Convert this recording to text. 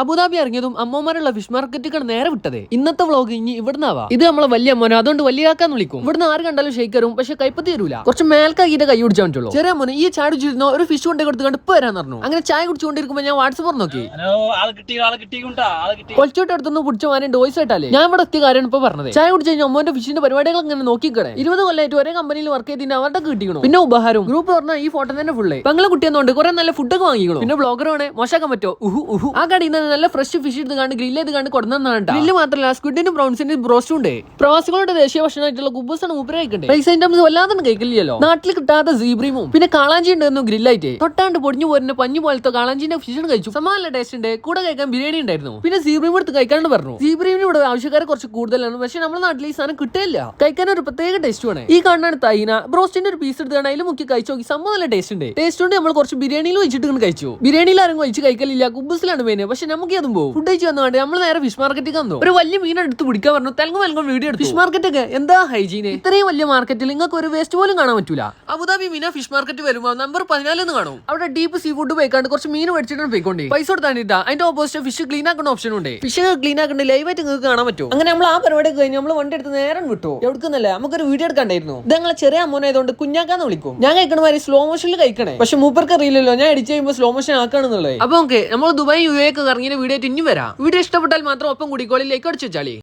Abu Dhabi ഇറങ്ങിയതും അമ്മമാരുള്ള fish മാർക്കറ്റിക്കാണ് നേരെ വിട്ടത്. ഇന്നത്തെ വ്ളോഗ് ഇനി ഇവിടുന്നാവാ ഇത് നമ്മളെ വലിയ അമ്മോനെ അതുകൊണ്ട് വലിയ ആക്കാന്ന് വിളിക്കും. ഇവിടുന്ന് ആര് കണ്ടാലും ഷെയ്ക്കറും പക്ഷെ കൈപ്പത്തി തരൂല. കുറച്ച് മേൽക്കാക്കിയിട്ട് കൈ പിടിച്ചാൽ പറ്റുള്ളൂ. ചെറിയ മോനെ ഈ ചാടി ചുരുന്ന ഒരു ഫിഷ് കൊണ്ടേ കൊടുത്ത് കണ്ട് ഇപ്പൊ വരാൻ പറഞ്ഞു. അങ്ങനെ ചായ കുടിച്ചുകൊണ്ടിരിക്കുമ്പോൾ ഞാൻ വാട്സപ്പ് നോക്കി. കൊളിച്ചോട്ട് അടുത്തുനിന്ന് പിടിച്ച മാനുണ്ട് ഡോയ്സ് ആയിട്ടാലേ. ഞാൻ ഇവിടെ എത്തിയ കാര്യമാണ് ഇപ്പൊ പറഞ്ഞത്. ചായ കുടിച്ച് കഴിഞ്ഞാൽ അമ്മോന്റെ ഫിഷിന്റെ പരിപാടികൾ ഇങ്ങനെ നോക്കിക്കടേ. ഇരുപത് കൊല്ലമായിട്ട് ഒരേ കമ്പനിയിൽ വർക്ക് ചെയ്തിട്ട് അവരുടെ കിട്ടിക്കണം. പിന്നെ ഉപഹാരം. ഗ്രൂപ്പ് പറഞ്ഞാൽ ഈ ഫോട്ടോ തന്നെ ഫുള്ള് പങ്ങളെ കുട്ടിയെന്നുണ്ട് കുറെ നല്ല ഫുഡൊക്കെ വാങ്ങിക്കണം. പിന്നെ ബ്ലോഗറാണ് മോശമാക്കാൻ പറ്റോ ഉഹു ഉഹു. ആ കടയിൽ നിന്ന് നല്ല ഫ്രഷ് ഫിഷ് എടുത്ത് കണ്ട് ഗ്രില്ല് ചെയ്ത് കണ്ട് കൊടുക്കുന്നതാണ് ഗ്രില്ല് മാത്രമല്ല സ്ക്വിഡിനും ബ്രൗൺസിന്റെ ബ്രോസ്റ്റും ഉണ്ട്. പ്രവാസികളുടെ ദേശീയ ഭക്ഷണമായിട്ടുള്ള കുബ്ബസാണ് മൂപ്പര് കഴിക്കണ്ടേ? റൈസ് ഐറ്റംസ് വല്ലാതെ കഴിക്കില്ലല്ലോ. നാട്ടിൽ കിട്ടാത്ത സീബ്രീമും പിന്നെ കാളാഞ്ചി ഉണ്ടായിരുന്നു ഗ്രില്ലായിട്ട് തൊട്ടാണ്ട് പൊടിഞ്ഞു പോരുന്ന പഞ്ഞു പോലത്തെ കാളാഞ്ചിന്റെ ഫിഷ് കഴിച്ചു. സമാനല്ല ടേസ്റ്റ് ഉണ്ട്. കൂടെ കഴിക്കാൻ ബിരിയാണി ഉണ്ടായിരുന്നു. പിന്നെ സീബ്രീം എടുത്ത് കഴിക്കാണ്ട് പറഞ്ഞു. സീബ്രീമിന് ഇവിടെ ആവശ്യക്കാരെ കുറച്ച് കൂടുതലാണ്. പക്ഷെ നമ്മുടെ നാട്ടിൽ ഈ സാധനം കിട്ടില്ല കഴിക്കാൻ ഒരു പ്രത്യേക ടേസ്റ്റ് ആണ്. ഈ കാണാണ് തൈന. ബ്രോസ്റ്റിന്റെ ഒരു പീസ് എടുത്ത് അതിൽ മുക്കി കഴിച്ചു നോക്കി. സംഭവം നല്ല ടേസ്റ്റ് ഉണ്ട്. ടേസ്റ്റ് കൊണ്ട് നമ്മൾ കുറച്ച് ബിരിയാണിയിൽ വെച്ചിട്ട് കഴിച്ചു. ബിരിയാണിയിൽ ആരും കഴിച്ച് കഴിക്കലില്ല. കുബൂസിലാണ് മെയിൻ പക്ഷെ നമുക്ക് അതും പോകും ഫുഡ് കഴിച്ച് വന്നാണ്ട് നമ്മൾ നേരെ ഫിഷ് മാർക്കറ്റിൽ വന്നു? ഒരു വലിയ മീൻ എടുത്ത് പിടിക്കാൻ പറഞ്ഞു. തെലങ്കു വെലങ്കും വീഡിയോ എടുത്തു. ഫിഷ് മാർക്കറ്റ് ഒക്കെ? എന്താ ഹൈജീന് ഇത്രയും വലിയ മാർക്കറ്റിൽ നിങ്ങൾക്ക് ഒരു വേസ്റ്റ് പോലും കാണാൻ പറ്റൂല. Abu Dhabi Mina fish market വരുമ്പോൾ നമ്പർ പതിനാലെന്ന് കാണും. അവിടെ ഡീപ്പ് സീ ഫുഡ് പോയിക്കാണ്ട് കുറച്ച് മീൻ മേടിച്ചിട്ടാണ് പോയിക്കൊണ്ടേ. പൈസ കൊടുത്താണ്ടിട്ടാ. അതിന്റെ ഓപ്പോസിറ്റ് ഫിഷ് ക്ലീൻ ആക്കുന്ന ഓപ്ഷൻ ഉണ്ട്. ഫിഷ് ക്ലീൻ ആക്കണ്ട ലൈവായിട്ട് നിങ്ങൾക്ക് കാണാൻ പറ്റും. അങ്ങനെ നമ്മൾ ആ പരിപാടി കഴിഞ്ഞ് നമ്മൾ വണ്ടി എടുത്ത് നേരം വിട്ടു. എവിടുക്കുന്നല്ല നമുക്കൊരു വീഡിയോ എടുക്കണ്ടായിരുന്നു. ഇത് ഞങ്ങളെ ചെറിയ അമ്മനായതുകൊണ്ട് കുഞ്ഞാക്കാന്ന് വിളിക്കും. ഞാൻ കഴിക്കണ മാതിരി സ്ലോ മോഷനിൽ കഴിക്കണേ. പക്ഷെ മൂപ്പർക്ക് അറിയില്ലല്ലോ ഞാൻ എഡിറ്റ് ചെയ്യുമ്പോൾ സ്ലോ മോഷൻ ആക്കാണെന്നുള്ളത്. അപ്പൊ ഓക്കെ നമ്മൾ ദുബായ് യു എ ഒക്കെ ഇറങ്ങിയ വീഡിയോ ഇനി വരാം. വീഡിയോ ഇഷ്ടപ്പെട്ടാൽ മാത്രം ഒപ്പം കൂടി കൂടിക്കോളിലേക്ക് അടിച്ചു വെച്ചാളി